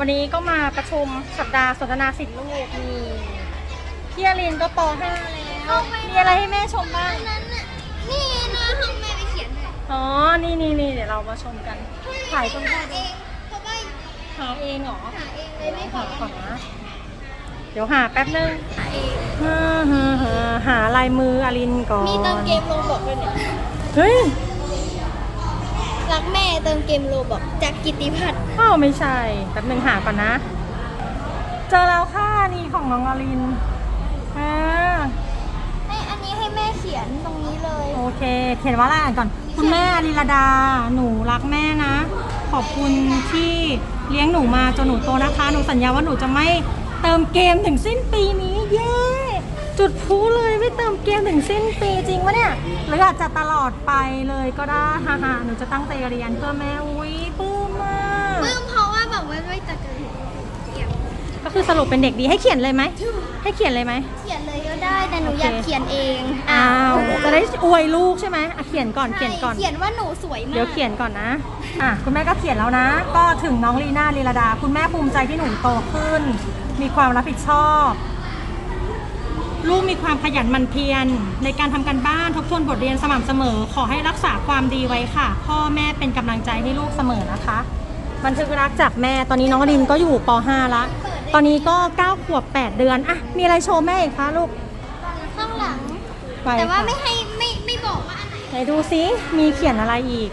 วันนี้ก็มาประชุมสัปดาห์สนทนาสิทธิลูกนี่พี่อลินก็ป .5 แล้ว มีอะไรให้แม่ชมบ้างอันนั้นน่ะนี่นะห้องแม่ไปเขียนให้อ๋อ นี่นี่นี่เดี๋ยวเรามาชมกัน ถ่ายตรงหานี้เองเพราะว่าหาเองเหรอหาเองเลยไม่ขอหาก่อนนะ เดี๋ยวหาแป๊บนึงหาเองหาหาหาหาลายมืออลินก่อน มีเติมเกมโลบอกด้วยเนี่ย เฮ้ย รักแม่เติมเกมโลบอกจากกิติพัฒน์ อ้าวไม่ใช่แป๊บนึงหาก่อนนะ เจอแล้วค่ะนี่ของน้องอลินอ่าให้อันนี้ให้แม่เขียนตรงนี้เลย โอเค เขียนว่าอะไรอ่านก่อน คุณแม่อลิลดา หนูรักแม่นะ ขอบคุณที่เลี้ยงหนูมาจนหนูโตนะคะ หนูสัญญาว่าหนูจะไม่เติมเกมถึงสิ้นปีนี้เย้จุดพลุเลยไม่เติมเกมถึงสิ้นปีจริงวะเนี่ย หรืออาจจะตลอดไปเลยก็ได้ฮ่าฮ่าหนูจะตั้งใจเรียนเพื่อแม่อุ้ยปลื้มมาก ปลื้มเพราะว่าบอกว่าไม่ตัดกันเขียน ก็คือสรุปเป็นเด็กดีให้เขียนเลยไหม ให้เขียนเลยไหม เขียนเลยก็ได้แต่หนูโอเคอยากเขียนเองอ้าวจะได้อวยลูกใช่ไหมอะเขียนก่อนเขียนก่อน เขียนว่าหนูสวยมาก เดี๋ยวเขียนก่อนนะ อะคุณแม่ก็เขียนแล้วนะ ก็ถึงน้องลีน่าลีลาดา คุณแม่ภูมิใจที่หนูโตขึ้น มีความรับผิดชอบ ลูกมีความขยันหมั่นเพียร ในการทำการบ้านทบทวนบทเรียนสม่ำเสมอ ขอให้รักษาความดีไว้ค่ะ พ่อแม่เป็นกำลังใจให้ลูกเสมอนะคะ บันทึกรักจากแม่ ตอนนี้น้องอดินก็อยู่ป .5 ละ ตอนนี้ก็ 9 ขวบ 8 เดือนอะมีอะไรโชว์แม่อีกคะลูก ข้างหลัง ไปแต่ว่าค่ะไม่ให้ไม่ไม่บอกว่าอันไหนไหนดูซิ มีเขียนอะไรอีก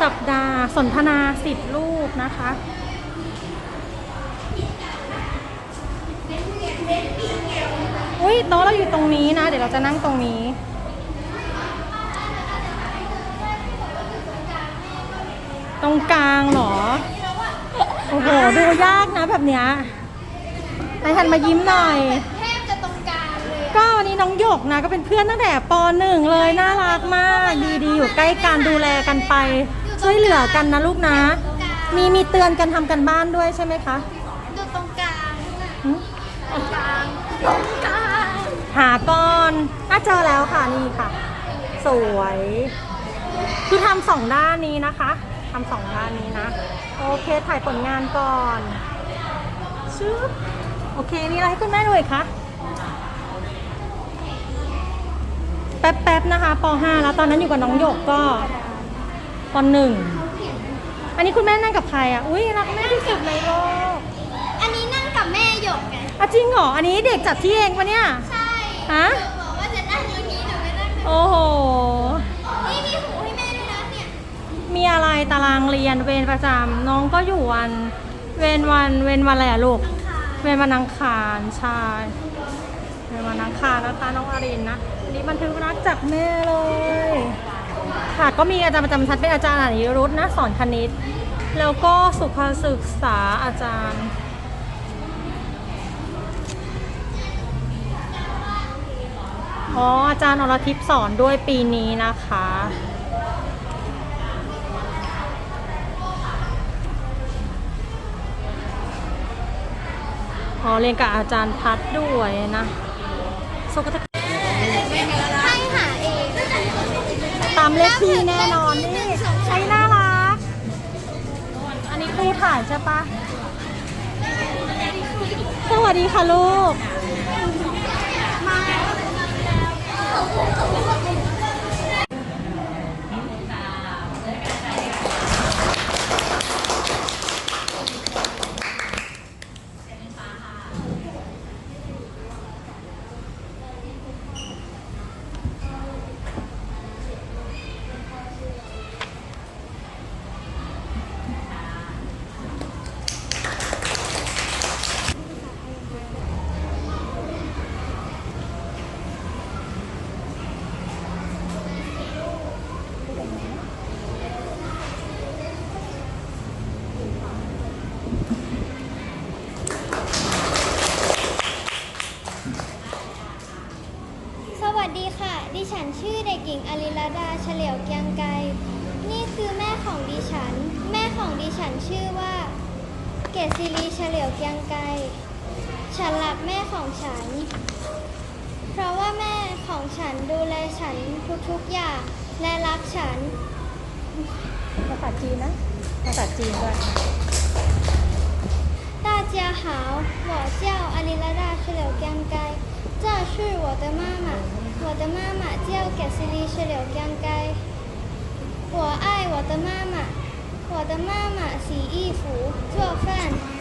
สัปดาห์สนทนาสิบลูกนะคะ อุ้ยโต๊ะเราอยู่ตรงนี้นะ เดี๋ยวเราจะนั่งตรงนี้ ตรงกลางเหรอโอ้โหดูยากนะแบบเนี้ยนายทันมายิ้มหน่อย แทบจะตรงกลางเลยอะก็วันนี้น้องหยกนะก็เป็นเพื่อนตั้งแต่ปหนึ่งเลยน่ารักมาก ดีๆอยู่ใกล้กันดูแลกันไป ช่วยเหลือกันนะลูกนะ มีมีเตือนกันทำกันบ้านด้วยใช่ไหมคะดูตรงกลางหึตรงกลางตรงกลางหาก่อนน่าเจอแล้วค่ะนี่ค่ะ สวย คือทำสองด้านนี้นะคะ ทำสองด้านนี้นะ โอเคถ่ายผลงานก่อนชึบโอเคมีอะไรให้คุณแม่ดูอีกคะแป๊บๆนะคะป .5 แล้วตอนนั้นอยู่กับน้องหยกก็ป .1 อันนี้คุณแม่นั่งกับใครอะอุ้ยรักแม่ที่สุดในโลกอันนี้นั่งกับแม่หยกไงอะจริงเหรออันนี้เด็กจัดที่เองปะเนี่ยใช่ฮะหนูบอกว่าจะนั่งอย่างนี้หนูไม่นั่งเลยโอ้โห นี่มีหูให้แม่ด้วยนะเนี่ย มีอะไร ตารางเรียนเวรประจำน้องก็อยู่วัน เวรวันเวรวันอะไรอะลูก เวรวันอังคารใช่เวรวันอังคารนะคะน้องอารินนะอันนี้บันทึกรักจากแม่เลย ค่ะก็มีอาจารย์ประจำชั้นเป็นอาจารย์อนิรุธนะสอนคณิต แล้วก็สุขศึกษาอาจารย์อ๋ออาจารย์อรทิพย์สอนด้วยปีนี้นะคะ เรียนกับอาจารย์พัดด้วยนะสุขศึกให้หาเองตามเลขที่แน่นอนนี่ใช้น่ารัก อันนี้ครูถ่ายใช่ปะสวัสดีค่ะลูกสวัสดีค่ะ ดิฉันชื่อเด็ก หญิงอลิลดาเฉลียวเกียงไกรนี่คือแม่ของดิฉัน แม่ของดิฉันชื่อว่า เกศศิรีเฉลียวเกียงไกรฉันรักแม่ของฉัน เพราะว่าแม่ของฉันดูแลฉันทุกๆอย่างและรักฉัน ภาษาจีนนะ ภาษาจีนด้วย 家好，我叫阿里拉达石榴干盖，这是我的妈妈， 我的妈妈叫格西里石榴干盖。我爱我的妈妈，我的妈妈洗衣服、做饭。